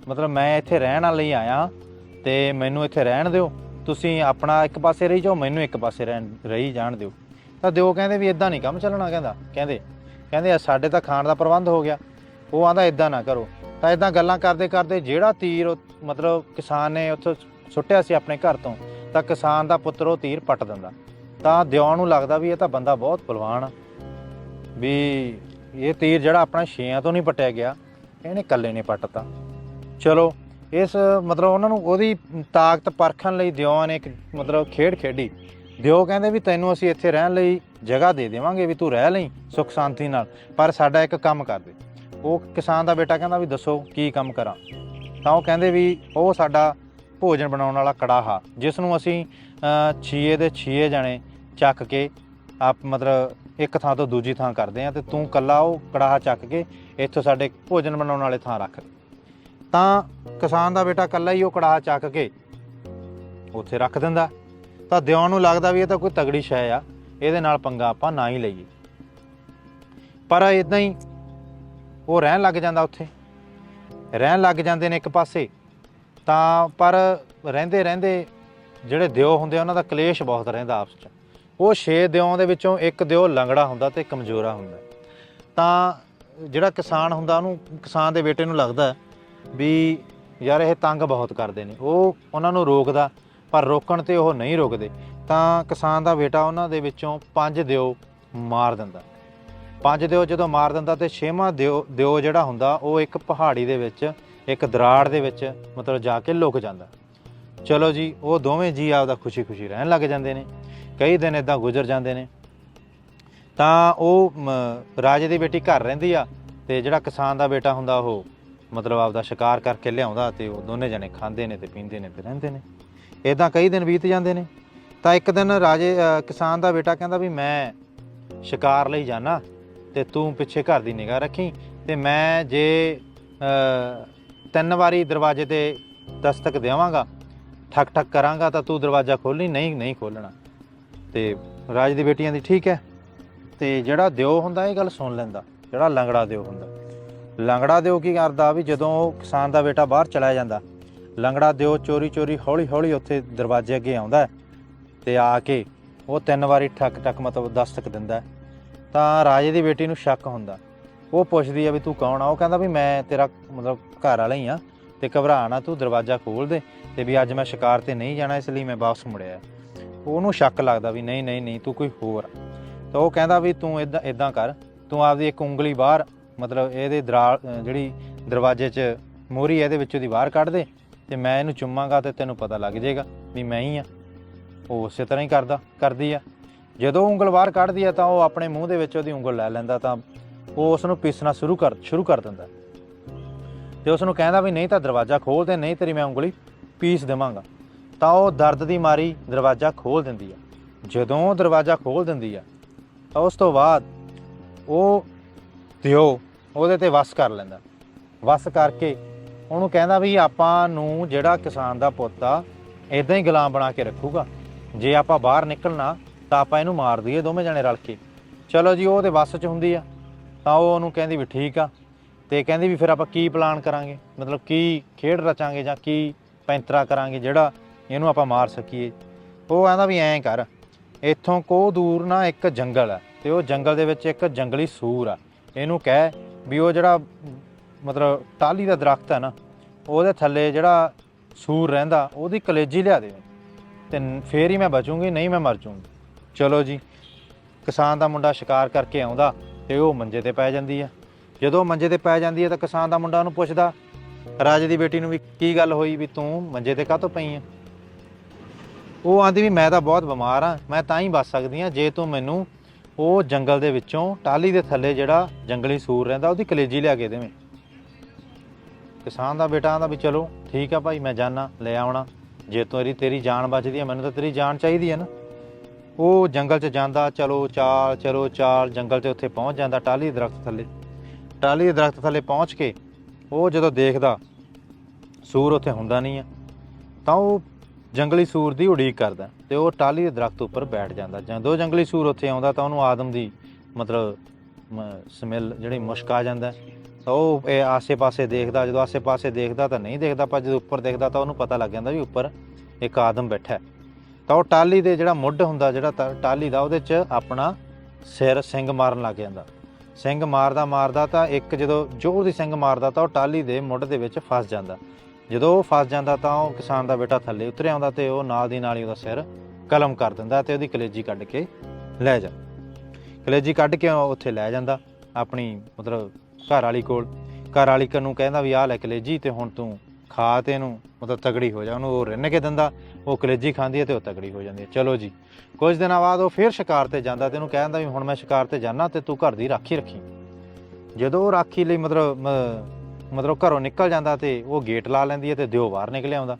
ਮਤਲਬ ਮੈਂ ਇੱਥੇ ਰਹਿਣ ਲਈ ਆਇਆ, ਤੇ ਮੈਨੂੰ ਇੱਥੇ ਰਹਿਣ ਦਿਓ, ਤੁਸੀਂ ਆਪਣਾ ਇੱਕ ਪਾਸੇ ਰਹੀ ਜਾਓ, ਮੈਨੂੰ ਇੱਕ ਪਾਸੇ ਰਹਿਣ, ਰਹੀ ਜਾਣ ਦਿਓ। ਤਾਂ ਦਿਓ ਕਹਿੰਦੇ ਵੀ ਇਦਾਂ ਨਹੀਂ ਕੰਮ ਚੱਲਣਾ ਕਹਿੰਦਾ, ਕਹਿੰਦੇ ਕਹਿੰਦੇ ਸਾਡੇ ਤਾਂ ਖਾਣ ਦਾ ਪ੍ਰਬੰਧ ਹੋ ਗਿਆ। ਉਹ ਆਂਦਾ ਇਦਾਂ ਨਾ ਕਰੋ। ਤਾਂ ਇਦਾਂ ਗੱਲਾਂ ਕਰਦੇ ਕਰਦੇ ਜਿਹੜਾ ਤੀਰ, ਉਹ- ਮਤਲਬ ਕਿਸਾਨ ਨੇ ਉੱਥੋਂ ਸੁੱਟਿਆ ਸੀ ਆਪਣੇ ਘਰ ਤੋਂ, ਤਾਂ ਕਿਸਾਨ ਦਾ ਪੁੱਤਰ ਉਹ ਤੀਰ ਪੱਟ ਦਿੰਦਾ। ਤਾਂ ਦਿਓ ਨੂੰ ਲੱਗਦਾ ਵੀ ਇਹ ਤਾਂ ਬੰਦਾ ਬਹੁਤ ਬਲਵਾਨ ਆ। ਵੀ ਇਹ ਤੀਰ ਜਿਹੜਾ ਆਪਣਾ ਛੇਆਂ ਤੋਂ ਨਹੀਂ ਪੱਟਿਆ ਗਿਆ, ਇਹਨੇ ਇਕੱਲੇ ਨੇ ਪੱਟਤਾ। ਚਲੋ, ਇਸ ਮਤਲਬ ਉਹਨਾਂ ਨੂੰ ਉਹਦੀ ਤਾਕਤ ਪਰਖਣ ਲਈ ਦਿਓਆਂ ਨੇ ਇੱਕ ਮਤਲਬ ਖੇਡ ਖੇਡੀ। ਦਿਓ ਕਹਿੰਦੇ ਵੀ ਤੈਨੂੰ ਅਸੀਂ ਇੱਥੇ ਰਹਿਣ ਲਈ ਜਗ੍ਹਾ ਦੇ ਦੇਵਾਂਗੇ ਵੀ ਤੂੰ ਰਹਿ ਲਈ ਸੁੱਖ ਸ਼ਾਂਤੀ ਨਾਲ, ਪਰ ਸਾਡਾ ਇੱਕ ਕੰਮ ਕਰ ਦੇ। ਉਹ ਕਿਸਾਨ ਦਾ ਬੇਟਾ ਕਹਿੰਦਾ ਵੀ ਦੱਸੋ ਕੀ ਕੰਮ ਕਰਾਂ। ਤਾਂ ਉਹ ਕਹਿੰਦੇ ਵੀ ਉਹ ਸਾਡਾ ਭੋਜਨ ਬਣਾਉਣ ਵਾਲਾ ਕੜਾਹਾ ਜਿਸ ਨੂੰ ਅਸੀਂ ਅ, ਦੇ ਛੀਏ ਜਣੇ ਚੱਕ ਕੇ ਆਪ ਮਤਲਬ ਇੱਕ ਥਾਂ ਤੋਂ ਦੂਜੀ ਥਾਂ ਕਰਦੇ ਆ ਤੇ ਤੂੰ ਕੱਲਾ ਉਹ ਕੜਾਹਾ ਚੱਕ ਕੇ ਇੱਥੋਂ ਸਾਡੇ ਭੋਜਨ ਬਣਾਉਣ ਵਾਲੇ ਥਾਂ ਰੱਖ ਤਾਂ ਕਿਸਾਨ ਦਾ ਬੇਟਾ ਕੱਲਾ ਹੀ ਉਹ ਕੜਾਹਾ ਚੱਕ ਕੇ ਉੱਥੇ ਰੱਖ ਦਿੰਦਾ। ਤਾਂ ਦਿਉਣ ਨੂੰ ਲੱਗਦਾ ਵੀ ਇਹ ਤਾਂ ਕੋਈ ਤਗੜੀ ਸ਼ੈ ਆ ਇਹਦੇ ਨਾਲ ਪੰਗਾ ਆਪਾਂ ਨਾ ਹੀ ਲਈਏ। ਪਰ ਇਦਾਂ ਹੀ ਉਹ ਰਹਿਣ ਲੱਗ ਜਾਂਦਾ ਉੱਥੇ। ਰਹਿਣ ਲੱਗ ਜਾਂਦੇ ਨੇ ਇੱਕ ਪਾਸੇ। ਤਾਂ ਪਰ ਰਹਿੰਦੇ ਰਹਿੰਦੇ ਜਿਹੜੇ ਦਿਓ ਹੁੰਦੇ ਉਹਨਾਂ ਦਾ ਕਲੇਸ਼ ਬਹੁਤ ਰਹਿੰਦਾ ਆਪਸ 'ਚ। ਉਹ ਛੇ ਦਿਓ ਦੇ ਵਿੱਚੋਂ ਇੱਕ ਦਿਓ ਲੰਗੜਾ ਹੁੰਦਾ ਤੇ ਕਮਜ਼ੋਰਾ ਹੁੰਦਾ। ਤਾਂ ਜਿਹੜਾ ਕਿਸਾਨ ਹੁੰਦਾ, ਉਹਨੂੰ ਕਿਸਾਨ ਦੇ ਬੇਟੇ ਨੂੰ ਲੱਗਦਾ ਵੀ ਯਾਰ ਇਹ ਤੰਗ ਬਹੁਤ ਕਰਦੇ ਨੇ। ਉਹ ਉਹਨਾਂ ਨੂੰ ਰੋਕਦਾ, ਪਰ ਰੋਕਣ ਤੇ ਉਹ ਨਹੀਂ ਰੁਕਦੇ। ਤਾਂ ਕਿਸਾਨ ਦਾ ਬੇਟਾ ਉਹਨਾਂ ਦੇ ਵਿੱਚੋਂ ਪੰਜ ਦਿਓ ਮਾਰ ਦਿੰਦਾ। ਪੰਜ ਦਿਓ ਜਦੋਂ ਮਾਰ ਦਿੰਦਾ ਤੇ ਛੇਵਾਂ ਦਿਓ ਦਿਓ ਜਿਹੜਾ ਹੁੰਦਾ, ਉਹ ਇੱਕ ਪਹਾੜੀ ਦੇ ਵਿੱਚ ਇੱਕ ਦਰਾੜ ਦੇ ਵਿੱਚ ਮਤਲਬ ਜਾ ਕੇ ਲੁਕ ਜਾਂਦਾ। ਚਲੋ ਜੀ ਉਹ ਦੋਵੇਂ ਜੀ ਆਪਦਾ ਖੁਸ਼ੀ-ਖੁਸ਼ੀ ਰਹਿਣ ਲੱਗ ਜਾਂਦੇ ਨੇ। ਕਈ ਦਿਨ ਇਦਾਂ ਗੁਜ਼ਰ ਜਾਂਦੇ ਨੇ। ਤਾਂ ਉਹ ਮ, ਰਾਜੇ ਦੀ ਬੇਟੀ ਘਰ ਰਹਿੰਦੀ ਆ ਤੇ ਜਿਹੜਾ ਕਿਸਾਨ ਦਾ ਬੇਟਾ ਹੁੰਦਾ ਉਹ ਮਤਲਬ ਆਪਦਾ ਸ਼ਿਕਾਰ ਕਰਕੇ ਲਿਆਉਂਦਾ ਤੇ ਉਹ ਦੋਨੇ ਜਣੇ ਖਾਂਦੇ ਨੇ ਤੇ ਪੀਂਦੇ ਨੇ ਤੇ ਰਹਿੰਦੇ ਨੇ। ਇਦਾਂ ਕਈ ਦਿਨ ਬੀਤ ਜਾਂਦੇ ਨੇ। ਤਾਂ ਇੱਕ ਦਿਨ ਰਾਜੇ ਕਿਸਾਨ ਦਾ ਬੇਟਾ ਕਹਿੰਦਾ ਵੀ ਮੈਂ ਸ਼ਿਕਾਰ ਲਈ ਜਾਣਾ ਤੇ ਤੂੰ ਪਿੱਛੇ ਘਰ ਦੀ ਨਿਗਾਹ ਰੱਖੀ ਤੇ ਮੈਂ ਜੇ ਤਿੰਨ ਵਾਰੀ ਦਰਵਾਜ਼ੇ ਤੇ ਦਸਤਕ ਦੇਵਾਂਗਾ, ਠਕ ਠਕ ਕਰਾਂਗਾ ਤਾਂ ਤੂੰ ਦਰਵਾਜ਼ਾ ਖੋਲਣੀ ਨਹੀਂ ਨਹੀਂ ਖੋਲਣਾ ਤੇ ਰਾਜ ਦੀ ਬੇਟੀਆਂ ਦੀ ਠੀਕ ਹੈ। ਤੇ ਜਿਹੜਾ ਦਿਓ ਹੁੰਦਾ, ਇਹ ਗੱਲ ਸੁਣ ਲੈਂਦਾ। ਜਿਹੜਾ ਲੰਗੜਾ ਦਿਓ ਹੁੰਦਾ। ਲੰਗੜਾ ਦਿਓ ਕੀ ਕਰਦਾ ਵੀ ਜਦੋਂ ਕਿਸਾਨ ਦਾ ਬੇਟਾ ਬਾਹਰ ਚਲਾ ਜਾਂਦਾ, ਲੰਗੜਾ ਦਿਓ, ਚੋਰੀ ਚੋਰੀ, ਹੌਲੀ ਹੌਲੀ ਉੱਥੇ ਦਰਵਾਜ਼ੇ ਅੱਗੇ ਆਉਂਦਾ ਹੈ। ਤੇ ਆ ਕੇ ਉਹ ਤਿੰਨ ਵਾਰੀ ਠੱਕ ਠੱਕ ਮਤਲਬ ਦਸਤਕ ਦਿੰਦਾ ਤਾਂ ਰਾਜੇ ਦੀ ਬੇਟੀ ਨੂੰ ਸ਼ੱਕ ਹੁੰਦਾ। ਉਹ ਪੁੱਛਦੀ ਆ ਵੀ ਤੂੰ ਕੌਣ ਆ? ਉਹ ਕਹਿੰਦਾ ਵੀ ਮੈਂ ਤੇਰਾ ਮਤਲਬ ਘਰ ਵਾਲਾ ਹੀ ਆ ਤੇ ਘਬਰਾ ਨਾ ਤੂੰ ਦਰਵਾਜ਼ਾ ਖੋਲ ਦੇ ਤੇ ਵੀ ਅੱਜ ਮੈਂ ਸ਼ਿਕਾਰ ਤੇ ਨਹੀਂ ਜਾਣਾ, ਇਸ ਲਈ ਮੈਂ ਵਾਪਸ ਮੁੜਿਆ। ਉਹਨੂੰ ਸ਼ੱਕ ਲੱਗਦਾ ਵੀ ਨਹੀਂ ਨਹੀਂ ਨਹੀਂ, ਤੂੰ ਕੋਈ ਹੋਰ ਆ। ਤਾਂ ਉਹ ਕਹਿੰਦਾ ਵੀ ਤੂੰ ਇਦਾਂ ਇਦਾਂ ਕਰ, ਤੂੰ ਆਪਦੀ ਇੱਕ ਉਂਗਲੀ ਬਾਹਰ, ਮਤਲਬ ਇਹਦੇ ਦਰਾਲ ਜਿਹੜੀ ਦਰਵਾਜ਼ੇ 'ਚ ਮੋਰੀ ਇਹਦੇ ਵਿੱਚੋਂ ਦੀ ਬਾਹਰ ਕੱਢ ਦੇ ਤੇ ਮੈਂ ਇਹਨੂੰ ਚੁੰਮਾਂਗਾ ਤੇ ਤੈਨੂੰ ਪਤਾ ਲੱਗ ਜਾਏਗਾ ਵੀ ਮੈਂ ਹੀ ਆ। ਉਹ ਉਸੇ ਤਰ੍ਹਾਂ ਹੀ ਕਰਦਾ, ਕਰਦੀ ਆ। ਜਦੋਂ ਉਂਗਲ ਬਾਹਰ ਕੱਢਦੀ ਆ ਤਾਂ ਉਹ ਆਪਣੇ ਮੂੰਹ ਦੇ ਵਿੱਚ ਉਹਦੀ ਉਂਗਲ ਲੈ ਲੈਂਦਾ ਤਾਂ ਉਹ ਉਸ ਨੂੰ ਪੀਸਣਾ ਸ਼ੁਰੂ ਕਰ ਸ਼ੁਰੂ ਕਰ ਦਿੰਦਾ ਤੇ ਉਸ ਨੂੰ ਕਹਿੰਦਾ ਵੀ ਨਹੀਂ ਤਾਂ ਦਰਵਾਜ਼ਾ ਖੋਲ ਦੇ, ਨਹੀਂ ਤੇਰੀ ਮੈਂ ਉਂਗਲੀ ਪੀਸ ਦੇਵਾਂਗਾ। ਤਾਂ ਉਹ ਦਰਦ ਦੀ ਮਾਰੀ ਦਰਵਾਜ਼ਾ ਖੋਲ ਦਿੰਦੀ ਆ ਜਦੋਂ ਦਰਵਾਜ਼ਾ ਖੋਲ ਦਿੰਦੀ ਆ ਤਾਂ ਉਸ ਤੋਂ ਬਾਅਦ ਉਹ ਦਿਓ ਉਹਦੇ ਤੇ ਵਸ ਕਰ ਲੈਂਦਾ ਵਸ ਕਰਕੇ ਉਹਨੂੰ ਕਹਿੰਦਾ ਵੀ ਆਪਾਂ ਨੂੰ ਜਿਹੜਾ ਕਿਸਾਨ ਦਾ ਪੁੱਤ ਆ ਇਦਾਂ ਹੀ ਗੁਲਾਮ ਬਣਾ ਕੇ ਰੱਖੂਗਾ। ਜੇ ਆਪਾਂ ਬਾਹਰ ਨਿਕਲਣਾ ਤਾਂ ਆਪਾਂ ਇਹਨੂੰ ਮਾਰ ਦਈਏ, ਦੋਵੇਂ ਜਣੇ ਰਲ ਕੇ। ਚਲੋ ਜੀ, ਉਹ ਉਹਦੇ ਵਸ 'ਚ ਹੁੰਦੀ ਆ। ਤਾਂ ਉਹ ਉਹਨੂੰ ਕਹਿੰਦੀ ਵੀ ਠੀਕ ਆ ਤੇ ਕਹਿੰਦੀ ਵੀ ਫਿਰ ਆਪਾਂ ਕੀ ਪਲਾਨ ਕਰਾਂਗੇ? ਮਤਲਬ ਕੀ ਖੇਡ ਰਚਾਂਗੇ ਜਾਂ ਕੀ ਪੈਂਤਰਾ ਕਰਾਂਗੇ ਜਿਹੜਾ ਇਹਨੂੰ ਆਪਾਂ ਮਾਰ ਸਕੀਏ? ਉਹ ਕਹਿੰਦਾ ਵੀ ਐਂ ਕਰ, ਇੱਥੋਂ ਕੋ ਦੂਰ ਨਾ ਇੱਕ ਜੰਗਲ ਆ ਤੇ ਉਹ ਜੰਗਲ ਦੇ ਵਿੱਚ ਇੱਕ ਜੰਗਲੀ ਸੂਰ ਆ। ਇਹਨੂੰ ਕਹਿ ਵੀ ਉਹ ਜਿਹੜਾ ਮਤਲਬ ਟਾਹਲੀ ਦਾ ਦਰਖਤ ਹੈ ਨਾ, ਉਹਦੇ ਥੱਲੇ ਜਿਹੜਾ ਸੂਰ ਰਹਿੰਦਾ, ਉਹਦੀ ਕਲੇਜੀ ਲਿਆ ਦੇ। ਤੇ ਨ- ਫੇਰ ਹੀ ਮੈਂ ਬਚੂੰਗੀ, ਨਹੀਂ ਮੈਂ ਮਰ ਜਾਊਂਗੀ ਚਲੋ ਜੀ, ਕਿਸਾਨ ਦਾ ਮੁੰਡਾ ਸ਼ਿਕਾਰ ਕਰਕੇ ਆਉਂਦਾ। ਤੇ ਉਹ ਮੰਜੇ ਤੇ ਪੈ ਜਾਂਦੀ ਆ। ਜਦੋਂ ਉਹ ਮੰਜੇ ਤੇ ਪੈ ਜਾਂਦੀ ਹੈ ਤਾਂ ਕਿਸਾਨ ਦਾ ਮੁੰਡਾ ਉਹਨੂੰ ਪੁੱਛਦਾ, ਰਾਜੇ ਦੀ ਬੇਟੀ ਨੂੰ ਵੀ ਕੀ ਗੱਲ ਹੋਈ ਵੀ ਤੂੰ ਮੰਜੇ ਤੇ ਕਾਹਤੋਂ ਪਈ ਆ? ਉਹ ਆਂਦੀ ਵੀ, ਮੈਂ ਤਾਂ ਬਹੁਤ ਬਿਮਾਰ ਆ, ਮੈਂ ਤਾਂ ਹੀ ਬਚ ਸਕਦੀ ਆ, ਜੇ ਤੂੰ ਮੈਨੂੰ ਉਹ ਜੰਗਲ ਦੇ ਵਿੱਚੋਂ ਟਾਹਲੀ ਦੇ ਥੱਲੇ ਜਿਹੜਾ ਜੰਗਲੀ ਸੂਰ ਰਹਿੰਦਾ, ਉਹਦੀ ਕਲੇਜੀ ਲਿਆ ਕੇ ਦੇਵੇਂ। ਕਿਸਾਨ ਦਾ ਬੇਟਾ ਆਂਦਾ ਵੀ, ਚਲੋ ਠੀਕ ਆ ਭਾਈ, ਮੈਂ ਜਾਣਾ ਲੈ ਆਉਣਾ। ਜੇ ਤੇਰੀ ਤੇਰੀ ਜਾਨ ਬਚਦੀ ਆ, ਮੈਨੂੰ ਤਾਂ ਤੇਰੀ ਜਾਨ ਚਾਹੀਦੀ ਆ ਨਾ। ਉਹ ਜੰਗਲ 'ਚ ਜਾਂਦਾ, ਚਲੋ ਚਾਲ ਚਲੋ ਚਾਲ, ਜੰਗਲ 'ਚ ਉੱਥੇ ਪਹੁੰਚ ਜਾਂਦਾ ਟਾਹਲੀ ਦੇ ਦਰਖਤ ਥੱਲੇ। ਟਾਹਲੀ ਦੇ ਦਰਖਤ ਥੱਲੇ ਪਹੁੰਚ ਕੇ ਉਹ ਜਦੋਂ ਦੇਖਦਾ, ਸੂਰ ਉੱਥੇ ਹੁੰਦਾ ਨਹੀਂ ਆ, ਤਾਂ ਉਹ ਜੰਗਲੀ ਸੂਰ ਦੀ ਉਡੀਕ ਕਰਦਾ ਤੇ ਉਹ ਟਾਹਲੀ ਦੇ ਦਰਖਤ ਉੱਪਰ ਬੈਠ ਜਾਂਦਾ। ਜਦੋਂ ਜੰਗਲੀ ਸੂਰ ਉੱਥੇ ਆਉਂਦਾ ਤਾਂ ਉਹਨੂੰ ਆਦਮ ਦੀ ਮਤਲਬ ਸਮੈਲ ਜਿਹੜੀ ਮੁਸ਼ਕ ਆ ਜਾਂਦਾ। ਤਾਂ ਉਹ ਇਹ ਆਸੇ-ਪਾਸੇ ਦੇਖਦਾ, ਜਦੋਂ ਆਸੇ-ਪਾਸੇ ਦੇਖਦਾ ਤਾਂ ਨਹੀਂ ਦੇਖਦਾ, ਪਰ ਜਦੋਂ ਉੱਪਰ ਦੇਖਦਾ ਤਾਂ ਉਹਨੂੰ ਪਤਾ ਲੱਗ ਜਾਂਦਾ ਵੀ ਉੱਪਰ ਇੱਕ ਆਦਮ ਬੈਠਾ। ਹੈ ਤਾਂ ਉਹ ਟਾਹਲੀ ਦੇ ਜਿਹੜਾ ਮੁੱਢ ਹੁੰਦਾ, ਜਿਹੜਾ ਟ- ਟਾਹਲੀ ਦਾ, ਉਹਦੇ 'ਚ ਆਪਣਾ ਸਿਰ ਸਿੰਗ ਮਾਰਨ ਲੱਗ ਜਾਂਦਾ। ਸਿੰਗ ਮਾਰਦਾ ਮਾਰਦਾ ਤਾਂ ਇੱਕ ਜਦੋਂ ਜ਼ੋਰ ਦੀ ਸਿੰਗ ਮਾਰਦਾ ਤਾਂ ਉਹ ਟਾਹਲੀ ਦੇ ਮੁੱਢ ਦੇ ਵਿੱਚ ਫਸ ਜਾਂਦਾ। ਜਦੋਂ ਉਹ ਫਸ ਜਾਂਦਾ ਤਾਂ ਉਹ ਕਿਸਾਨ ਦਾ ਬੇਟਾ ਥੱਲੇ ਉਤਰ ਆਉਂਦਾ ਤੇ ਉਹ ਨਾਲ ਦੀ ਨਾਲ ਹੀ ਉਹਦਾ ਸਿਰ ਕਲਮ ਕਰ ਦਿੰਦਾ ਤੇ ਉਹਦੀ ਕਲੇਜੀ ਕੱਢ ਕੇ ਲੈ ਜਾਂਦਾ ਕਲੇਜੀ ਕੱਢ ਕੇ ਉਹ ਉੱਥੇ ਲੈ ਜਾਂਦਾ ਆਪਣੀ ਮਤਲਬ ਘਰ ਵਾਲੀ ਕੋਲ। ਘਰ ਵਾਲੀ ਨੂੰ ਕਹਿੰਦਾ ਵੀ ਆਹ ਲੈ ਕਲੇਜੀ ਤੇ ਹੁਣ ਤੂੰ ਖਾ ਤੇ ਇਹਨੂੰ ਮਤਲਬ ਤਗੜੀ ਹੋ ਜਾ, ਉਹਨੂੰ ਉਹ ਰਿੰਨ ਕੇ ਦਿੰਦਾ, ਉਹ ਕਲੇਜੀ ਖਾਂਦੀ ਹੈ ਤੇ ਉਹ ਤਗੜੀ ਹੋ ਜਾਂਦੀ ਹੈ। ਚਲੋ ਜੀ, ਕੁਝ ਦਿਨਾਂ ਬਾਅਦ ਉਹ ਫੇਰ ਸ਼ਿਕਾਰ ਤੇ ਜਾਂਦਾ ਤੇ ਉਹਨੂੰ ਕਹਿੰਦਾ ਵੀ ਹੁਣ ਮੈਂ ਸ਼ਿਕਾਰ ਤੇ ਜਾਣਾ ਤੇ ਤੂੰ ਘਰ ਦੀ ਰਾਖੀ ਰੱਖੀ। ਜਦੋਂ ਉਹ ਰਾਖੀ ਲਈ ਮਤਲਬ, ਮ- ਮਤਲਬ ਘਰੋਂ ਨਿਕਲ ਜਾਂਦਾ ਤੇ ਉਹ ਗੇਟ ਲਾ ਲੈਂਦੀ ਹੈ ਤੇ ਦਿਓ ਬਾਹਰ ਨਿਕਲ ਆਉਂਦਾ,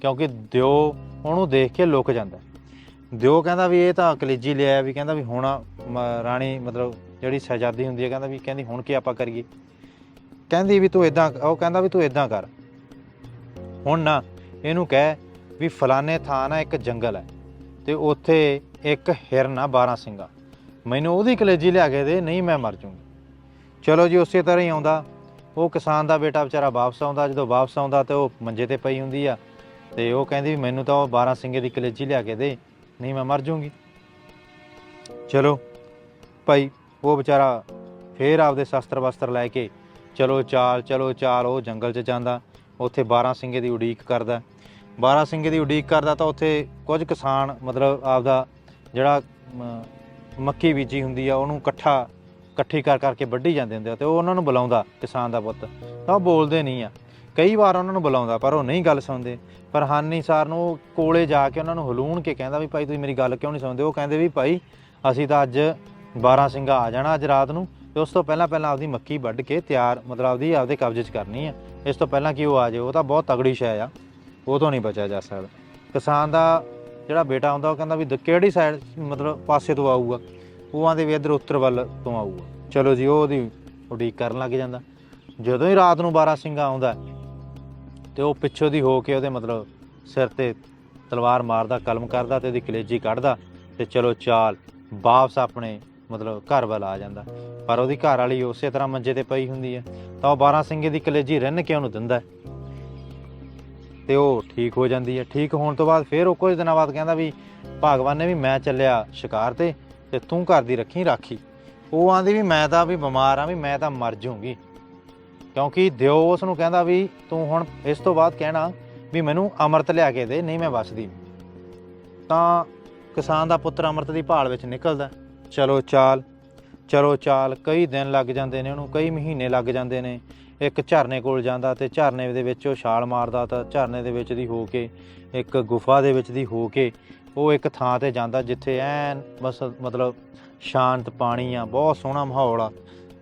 ਕਿਉਂਕਿ ਦਿਓ ਉਹਨੂੰ ਦੇਖ ਕੇ ਲੁਕ ਜਾਂਦਾ। ਦਿਓ ਕਹਿੰਦਾ ਵੀ ਇਹ ਤਾਂ ਕਲੇਜੀ ਲਿਆਇਆ ਵੀ ਕਹਿੰਦਾ ਵੀ ਹੁਣ ਮ- ਰਾਣੀ ਮਤਲਬ ਜਿਹੜੀ ਸ਼ਹਿਜ਼ਾਦੀ ਹੁੰਦੀ ਹੈ, ਕਹਿੰਦਾ ਵੀ ਕਹਿੰਦੀ ਹੁਣ ਕੀ ਆਪਾਂ ਕਰੀਏ? ਕਹਿੰਦੀ ਵੀ ਤੂੰ ਇਦਾਂ ਉਹ ਕਹਿੰਦਾ ਵੀ ਤੂੰ ਇਦਾਂ ਕਰ। ਹੁਣ ਨਾ, ਇਹਨੂੰ ਕਹਿ ਵੀ ਫਲਾਣੇ ਥਾਂ ਨਾ ਇੱਕ ਜੰਗਲ ਹੈ ਤੇ ਉੱਥੇ ਇੱਕ ਹਿਰਨ ਆ 12 ਸਿੰਘਾ। ਮੈਨੂੰ ਉਹਦੀ ਕਲੇਜੀ ਲਿਆ ਕੇ ਦੇ, ਨਹੀਂ ਮੈਂ ਮਰ ਜੂੰਗੀ। ਚਲੋ ਜੀ, ਉਸੇ ਤਰ੍ਹਾਂ ਹੀ ਆਉਂਦਾ। ਉਹ ਕਿਸਾਨ ਦਾ ਬੇਟਾ ਵਿਚਾਰਾ ਵਾਪਸ ਆਉਂਦਾ, ਜਦੋਂ ਵਾਪਸ ਆਉਂਦਾ ਤੇ ਉਹ ਮੰਜੇ ਤੇ ਪਈ ਹੁੰਦੀ ਆ ਤੇ ਉਹ ਕਹਿੰਦੀ ਵੀ ਮੈਨੂੰ ਤਾਂ ਉਹ 12 ਸਿੰਘੇ ਦੀ ਕਲੇਜੀ ਲਿਆ ਕੇ ਦੇ, ਨਹੀਂ ਮੈਂ ਮਰ ਜੂੰਗੀ। ਚਲੋ ਭਾਈ, ਉਹ ਵਿਚਾਰਾ ਫੇਰ ਆਪਦੇ ਸ਼ਸਤਰ ਵਸਤਰ ਲੈ ਕੇ, ਚਲੋ ਚਾਲ ਚਲੋ ਚਾਲ, ਉਹ ਜੰਗਲ 'ਚ ਜਾਂਦਾ। ਉੱਥੇ 12 ਸਿੰਘੇ ਦੀ ਉਡੀਕ ਕਰਦਾ 12 ਸਿੰਘੇ ਦੀ ਉਡੀਕ ਕਰਦਾ ਤਾਂ ਉੱਥੇ ਕੁਝ ਕਿਸਾਨ ਮਤਲਬ ਆਪਦਾ ਜਿਹੜਾ ਮ, ਮੱਕੀ ਬੀਜੀ ਹੁੰਦੀ ਆ ਉਹਨੂੰ ਇਕੱਠਾ ਇਕੱਠੀ ਕਰ ਕਰਕੇ ਵੱਢੀ ਜਾਂਦੇ ਹੁੰਦੇ ਆ ਤੇ ਉਹ ਉਹਨਾਂ ਨੂੰ ਬੁਲਾਉਂਦਾ ਕਿਸਾਨ ਦਾ ਪੁੱਤ। ਤਾਂ ਉਹ ਬੋਲਦੇ ਨਹੀਂ ਆ। ਕਈ ਵਾਰ ਉਹਨਾਂ ਨੂੰ ਬੁਲਾਉਂਦਾ ਪਰ ਉਹ ਨਹੀਂ ਗੱਲ ਸੁਣਦੇ। ਪਰ ਹਾਨੀ ਸਾਰ ਨੂੰ ਕੋਲੇ ਜਾ ਕੇ ਉਹਨਾਂ ਨੂੰ ਹਲੂਣ ਕੇ ਕਹਿੰਦਾ ਵੀ ਭਾਈ ਤੁਸੀਂ ਮੇਰੀ ਗੱਲ ਕਿਉਂ ਨਹੀਂ ਸੁਣਦੇ? ਉਹ ਕਹਿੰਦੇ ਵੀ ਭਾਈ ਅਸੀਂ ਤਾਂ ਅੱਜ 12 ਸਿੰਘਾ ਆ ਜਾਣਾ ਅੱਜ ਰਾਤ ਨੂੰ। ਤੇ ਉਸ ਤੋਂ ਪਹਿਲਾਂ ਪਹਿਲਾਂ ਆਪਦੀ ਮੱਕੀ ਵੱਢ ਕੇ ਤਿਆਰ, ਮਤਲਬ ਆਪਦੀ ਆਪਦੇ ਕਬਜ਼ੇ 'ਚ ਕਰਨੀ ਹੈ ਇਸ ਤੋਂ ਪਹਿਲਾਂ ਕਿ ਉਹ ਆ ਜਾਏ, ਉਹ ਤਾਂ ਬਹੁਤ ਤਗੜੀ ਸ਼ੈ ਆ। ਉਹ ਤੋਂ ਨਹੀਂ ਬਚਿਆ ਜਾ ਸਕਦਾ। ਕਿਸਾਨ ਦਾ ਜਿਹੜਾ ਬੇਟਾ ਹੁੰਦਾ, ਉਹ ਕਹਿੰਦਾ ਵੀ ਕਿਹੜੀ ਸਾਈਡ ਮਤਲਬ ਪਾਸੇ ਤੋਂ ਆਊਗਾ? ਉਹ ਆਂਦੇ ਵੀ ਇੱਧਰ ਉੱਤਰ ਵੱਲ ਤੋਂ ਆਊਗਾ। ਚਲੋ ਜੀ, ਉਹ ਉਹਦੀ ਉਡੀਕ ਕਰਨ ਲੱਗ ਜਾਂਦਾ। ਜਦੋਂ ਹੀ ਰਾਤ ਨੂੰ 12 ਸਿੰਘਾ ਆਉਂਦਾ, ਤੇ ਉਹ ਪਿੱਛੋਂ ਦੀ ਹੋ ਕੇ ਉਹਦੇ ਮਤਲਬ ਸਿਰ ਤੇ ਤਲਵਾਰ ਮਾਰਦਾ, ਕਲਮ ਕਰਦਾ ਤੇ ਉਹਦੀ ਕਲੇਜੀ ਕੱਢਦਾ ਤੇ ਚਲੋ ਚਾਲ, ਵਾਪਸ ਆਪਣੇ ਮਤਲਬ ਘਰ ਵੱਲ ਆ ਜਾਂਦਾ। ਪਰ ਉਹਦੀ ਘਰ ਵਾਲੀ ਉਸੇ ਤਰ੍ਹਾਂ ਮੰਜੇ ਤੇ ਪਈ ਹੁੰਦੀ ਹੈ ਤਾਂ ਉਹ 12 ਸਿੰਘੇ ਦੀ ਕਲੇਜੀ ਰਿੰਨ ਕੇ ਉਹਨੂੰ ਦਿੰਦਾ। ਹੈ। ਤੇ ਉਹ ਠੀਕ ਹੋ ਜਾਂਦੀ ਹੈ ਠੀਕ ਹੋਣ ਤੋਂ ਬਾਅਦ ਫਿਰ ਉਹ ਕੁਝ ਦਿਨਾਂ ਬਾਅਦ ਕਹਿੰਦਾ ਵੀ, ਭਗਵਾਨ ਨੇ ਵੀ ਮੈਂ ਚੱਲਿਆ ਸ਼ਿਕਾਰ ਤੇ ਤੇ ਤੂੰ ਘਰ ਦੀ ਰੱਖੀ ਰਾਖੀ। ਉਹ ਆਂਦੀ ਵੀ ਮੈਂ ਤਾਂ ਵੀ ਬਿਮਾਰ ਆ, ਵੀ ਮੈਂ ਤਾਂ ਮਰ ਜਾਊਂਗੀ। ਕਿਉਂਕਿ ਦਿਓ ਉਸ ਨੂੰ ਕਹਿੰਦਾ ਵੀ, ਤੂੰ ਹੁਣ ਇਸ ਤੋਂ ਬਾਅਦ ਕਹਿਣਾ ਵੀ ਮੈਨੂੰ ਅੰਮ੍ਰਿਤ ਲਿਆ ਕੇ ਦੇ, ਨਹੀਂ ਮੈਂ ਬਚਦੀ। ਤਾਂ ਕਿਸਾਨ ਦਾ ਪੁੱਤਰ ਅੰਮ੍ਰਿਤ ਦੀ ਭਾਲ ਵਿੱਚ ਨਿਕਲਦਾ। ਚਲੋ ਚਾਲ ਚਲੋ ਚਾਲ ਕਈ ਦਿਨ ਲੱਗ ਜਾਂਦੇ ਨੇ ਉਹਨੂੰ ਕਈ ਮਹੀਨੇ ਲੱਗ ਜਾਂਦੇ ਨੇ। ਇੱਕ ਝਰਨੇ ਕੋਲ ਜਾਂਦਾ ਤੇ ਝਰਨੇ ਦੇ ਵਿੱਚ ਉਹ ਛਾਲ ਮਾਰਦਾ ਤਾਂ ਝਰਨੇ ਦੇ ਵਿੱਚ ਦੀ ਹੋ ਕੇ ਇੱਕ ਗੁਫਾ ਦੇ ਵਿੱਚ ਦੀ ਹੋ ਕੇ ਉਹ ਇੱਕ ਥਾਂ ਤੇ ਜਾਂਦਾ ਜਿੱਥੇ ਐਨ ਬਸ ਮਤਲਬ ਸ਼ਾਂਤ ਪਾਣੀ ਆ ਬਹੁਤ ਸੋਹਣਾ ਮਾਹੌਲ ਆ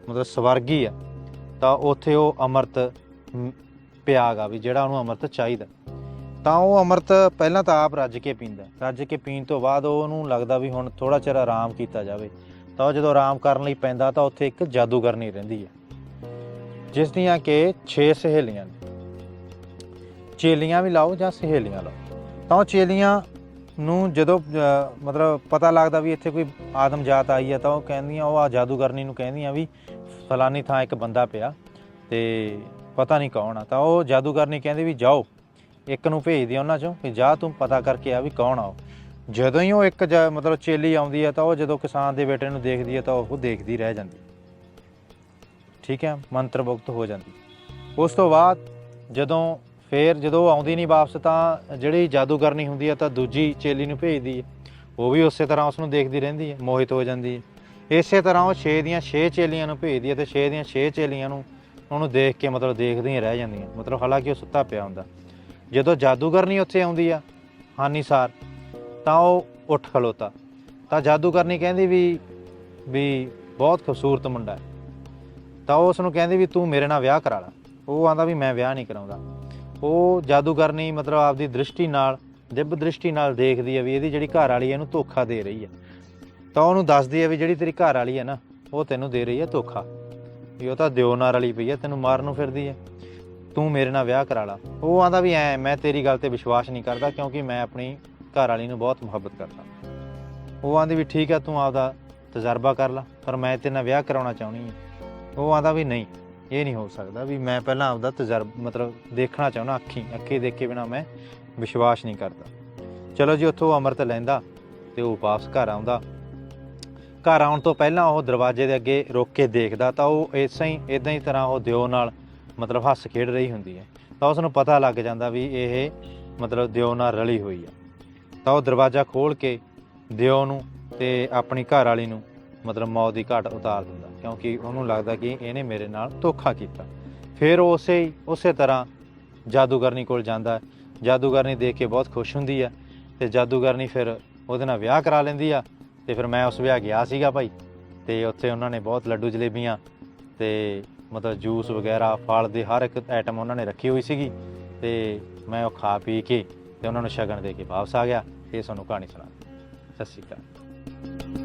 ਮਤਲਬ ਸਵਰਗੀ ਆ। ਤਾਂ ਉੱਥੇ ਉਹ ਅੰਮ੍ਰਿਤ ਮ, ਪਿਆਗਾ ਵੀ ਜਿਹੜਾ ਉਹਨੂੰ ਅੰਮ੍ਰਿਤ ਚਾਹੀਦਾ। ਤਾਂ ਉਹ ਅੰਮ੍ਰਿਤ ਪਹਿਲਾਂ ਤਾਂ ਆਪ ਰੱਜ ਕੇ ਪੀਂਦਾ। ਰੱਜ ਕੇ ਪੀਣ ਤੋਂ ਬਾਅਦ ਉਹਨੂੰ ਲੱਗਦਾ ਵੀ ਹੁਣ ਥੋੜਾ ਚਿਰ ਆਰਾਮ ਕੀਤਾ ਜਾਵੇ। ਤਾਂ ਉਹ ਜਦੋਂ ਆਰਾਮ ਕਰਨ ਲਈ ਪੈਂਦਾ ਤਾਂ ਉੱਥੇ ਇੱਕ ਜਾਦੂਗਰਨੀ ਰਹਿੰਦੀ ਹੈ, ਜਿਸ ਦੀਆਂ ਕਿ 6 ਸਹੇਲੀਆਂ ਨੇ। ਚੇਲੀਆਂ ਵੀ ਲਾਓ ਜਾਂ ਸਹੇਲੀਆਂ ਲਾਓ। ਤਾਂ ਉਹ ਚੇਲੀਆਂ ਨੂੰ ਜਦੋਂ ਮਤਲਬ ਪਤਾ ਲੱਗਦਾ ਵੀ ਇੱਥੇ ਕੋਈ ਆਦਮ ਜਾਤ ਆਈ ਹੈ ਤਾਂ ਉਹ ਕਹਿੰਦੀਆਂ, ਉਹ ਆ ਜਾਦੂਗਰਨੀ ਨੂੰ ਕਹਿੰਦੀਆਂ ਵੀ ਫਲਾਨੀ ਥਾਂ ਇੱਕ ਬੰਦਾ ਪਿਆ ਤੇ ਪਤਾ ਨਹੀਂ ਕੌਣ ਆ। ਤਾਂ ਉਹ ਜਾਦੂਗਰਨੀ ਕਹਿੰਦੀ ਵੀ ਜਾਓ। ਇੱਕ ਨੂੰ ਭੇਜਦੀ ਆ ਉਹਨਾਂ ਚੋਂ ਕਿ ਜਾ ਤੂੰ ਪਤਾ ਕਰਕੇ ਆ ਵੀ ਕੌਣ ਆਓ ਜਦੋਂ ਹੀ ਉਹ ਇੱਕ ਜ- ਮਤਲਬ ਚੇਲੀ ਆਉਂਦੀ ਹੈ ਤਾਂ ਉਹ ਜਦੋਂ ਕਿਸਾਨ ਦੇ ਬੇਟੇ ਨੂੰ ਦੇਖਦੀ ਹੈ ਤਾਂ ਉਹ ਦੇਖਦੀ ਰਹਿ ਜਾਂਦੀ। ਠੀਕ ਹੈ ਮੰਤਰਮੁਗਤ ਹੋ ਜਾਂਦੀ। ਉਸ ਤੋਂ ਬਾਅਦ ਜਦੋਂ ਫੇਰ ਜਦੋਂ ਉਹ ਆਉਂਦੀ ਨਹੀਂ ਵਾਪਸ ਤਾਂ ਜਿਹੜੀ ਜਾਦੂਗਰਨੀ ਹੁੰਦੀ ਹੈ ਤਾਂ ਦੂਜੀ ਚੇਲੀ ਨੂੰ ਭੇਜਦੀ ਹੈ ਉਹ ਵੀ ਉਸੇ ਤਰ੍ਹਾਂ ਉਸ ਨੂੰ ਦੇਖਦੀ ਰਹਿੰਦੀ ਹੈ ਮੋਹਿਤ ਹੋ ਜਾਂਦੀ ਹੈ ਇਸੇ ਤਰ੍ਹਾਂ ਉਹ 6 ਦੀਆਂ 6 ਚੇਲੀਆਂ ਨੂੰ ਭੇਜਦੀ ਹੈ ਤੇ 6 ਦੀਆਂ 6 ਚੇਲੀਆਂ ਨੂੰ ਉਹਨੂੰ ਦੇਖ ਕੇ ਮਤਲਬ ਦੇਖਦੀਆਂ ਰਹਿ ਜਾਂਦੀਆਂ। ਮਤਲਬ ਹਾਲਾਂਕਿ ਉਹ ਸੁੱਤਾ ਪਿਆ ਹੁੰਦਾ। ਜਦੋਂ ਜਾਦੂਗਰਨੀ ਉੱਥੇ ਆਉਂਦੀ ਆ ਹਾਨੀਸਾਰ ਤਾਂ ਉਹ ਉੱਠ ਖਲੋਤਾ। ਤਾਂ ਜਾਦੂਗਰਨੀ ਕਹਿੰਦੀ ਵੀ ਵੀ ਬਹੁਤ ਖੂਬਸੂਰਤ ਮੁੰਡਾ ਹੈ। ਤਾਂ ਉਹ ਉਸ ਨੂੰ ਕਹਿੰਦੀ ਵੀ ਤੂੰ ਮੇਰੇ ਨਾਲ ਵਿਆਹ ਕਰਾ ਲੈ। ਉਹ ਆਂਦਾ ਵੀ ਮੈਂ ਵਿਆਹ ਨਹੀਂ ਕਰਾਉਂਦਾ। ਉਹ ਜਾਦੂਗਰਨੀ ਮਤਲਬ ਆਪਦੀ ਦ੍ਰਿਸ਼ਟੀ ਨਾਲ, ਦਿਵ ਦ੍ਰਿਸ਼ਟੀ ਨਾਲ ਦੇਖਦੀ ਹੈ ਵੀ ਇਹਦੀ ਜਿਹੜੀ ਘਰ ਵਾਲੀ ਹੈ ਇਹਨੂੰ ਧੋਖਾ ਦੇ ਰਹੀ ਹੈ ਤਾਂ ਉਹਨੂੰ ਦੱਸਦੀ ਹੈ ਵੀ ਜਿਹੜੀ ਤੇਰੀ ਘਰ ਵਾਲੀ ਹੈ ਨਾ, ਉਹ ਤੈਨੂੰ ਦੇ ਰਹੀ ਹੈ ਧੋਖਾ। ਵੀ ਉਹ ਤਾਂ ਦਿਓ ਨਾਲ ਰਲੀ ਪਈ ਹੈ ਤੈਨੂੰ ਮਾਰਨ ਨੂੰ ਫਿਰਦੀ ਹੈ ਤੂੰ ਮੇਰੇ ਨਾਲ ਵਿਆਹ ਕਰਾ ਲਾ। ਉਹ ਆਂਦਾ ਵੀ ਐ, ਮੈਂ ਤੇਰੀ ਗੱਲ ਤੇ ਵਿਸ਼ਵਾਸ ਨਹੀਂ ਕਰਦਾ ਕਿਉਂਕਿ ਮੈਂ ਆਪਣੀ ਘਰ ਵਾਲੀ ਨੂੰ ਬਹੁਤ ਮੁਹੱਬਤ ਕਰਦਾ। ਉਹ ਆਂਦੀ ਵੀ ਠੀਕ ਆ, ਤੂੰ ਆਪਦਾ ਤਜਰਬਾ ਕਰ ਲਾ, ਪਰ ਮੈਂ ਤੇਰੇ ਨਾਲ ਵਿਆਹ ਕਰਾਉਣਾ ਚਾਹੁੰਦੀ ਹਾਂ ਉਹ ਆਂਦਾ ਵੀ ਨਹੀਂ, ਇਹ ਨਹੀਂ ਹੋ ਸਕਦਾ ਵੀ ਮੈਂ ਪਹਿਲਾਂ ਆਪਦਾ ਤਜ਼ਰਬ, ਮਤਲਬ ਦੇਖਣਾ ਚਾਹੁੰਦਾ ਅੱਖੀ ਅੱਖੀ ਦੇਖ ਕੇ ਬਿਨਾ ਮੈਂ ਵਿਸ਼ਵਾਸ ਨਹੀਂ ਕਰਦਾ। ਚਲੋ ਜੀ, ਉੱਥੋਂ ਅੰਮ੍ਰਿਤ ਲੈਂਦਾ ਤੇ ਉਹ ਵਾਪਸ ਘਰ ਆਉਂਦਾ। ਘਰ ਆਉਣ ਤੋਂ ਪਹਿਲਾਂ ਉਹ ਦਰਵਾਜ਼ੇ ਦੇ ਅੱਗੇ ਰੁਕ ਕੇ ਦੇਖਦਾ ਤਾਂ ਉਹ ਇਸਾਂ ਹੀ ਇਦਾਂ ਹੀ ਤਰ੍ਹਾਂ ਉਹ ਦਿਓ ਨਾਲ ਮਤਲਬ ਹੱਸ ਖੇਡ ਰਹੀ ਹੁੰਦੀ ਹੈ, ਤਾਂ ਉਸ ਨੂੰ ਪਤਾ ਲੱਗ ਜਾਂਦਾ ਵੀ ਇਹ ਮਤਲਬ ਦਿਓ ਨਾਲ ਰਲੀ ਹੋਈ ਆ। ਤਾਂ ਉਹ ਦਰਵਾਜ਼ਾ ਖੋਲ ਕੇ ਦਿਓ ਨੂੰ ਤੇ ਆਪਣੀ ਘਰ ਵਾਲੀ ਨੂੰ ਮਤਲਬ ਮੌਤ ਦੀ ਘਾਟ ਉਤਾਰ ਦਿੰਦਾ, ਕਿਉਂਕਿ ਉਹਨੂੰ ਲੱਗਦਾ ਕਿ ਇਹਨੇ ਮੇਰੇ ਨਾਲ ਧੋਖਾ ਕੀਤਾ। ਫਿਰ ਉਹ ਉਸੇ ਉਸੇ ਤਰ੍ਹਾਂ ਜਾਦੂਗਰਨੀ ਕੋਲ ਜਾਂਦਾ ਜਾਦੂਗਰਨੀ ਦੇਖ ਕੇ ਬਹੁਤ ਖੁਸ਼ ਹੁੰਦੀ ਆ ਤੇ ਜਾਦੂਗਰਨੀ ਫਿਰ ਉਹਦੇ ਨਾਲ ਵਿਆਹ ਕਰਾ ਲੈਂਦੀ ਆ ਤੇ ਫਿਰ ਮੈਂ ਉਸ ਵਿਆਹ ਗਿਆ ਸੀਗਾ ਭਾਈ ਤੇ ਉੱਥੇ ਉਹਨਾਂ ਨੇ ਬਹੁਤ ਲੱਡੂ ਜਲੇਬੀਆਂ ਤੇ ਮਤਲਬ ਜੂਸ ਵਗੈਰਾ, ਫਲ ਦੇ ਹਰ ਇੱਕ ਆਈਟਮ ਉਹਨਾਂ ਨੇ ਰੱਖੀ ਹੋਈ ਸੀਗੀ ਤੇ ਮੈਂ ਉਹ ਖਾ ਪੀ ਕੇ ਤੇ ਉਹਨਾਂ ਨੂੰ ਸ਼ਗਨ ਦੇ ਕੇ ਵਾਪਸ ਆ ਗਿਆ। ਇਹ ਤੁਹਾਨੂੰ ਕਹਾਣੀ ਸੁਣਾ ਸਤਿ ਸ਼੍ਰੀ ਅਕਾਲ।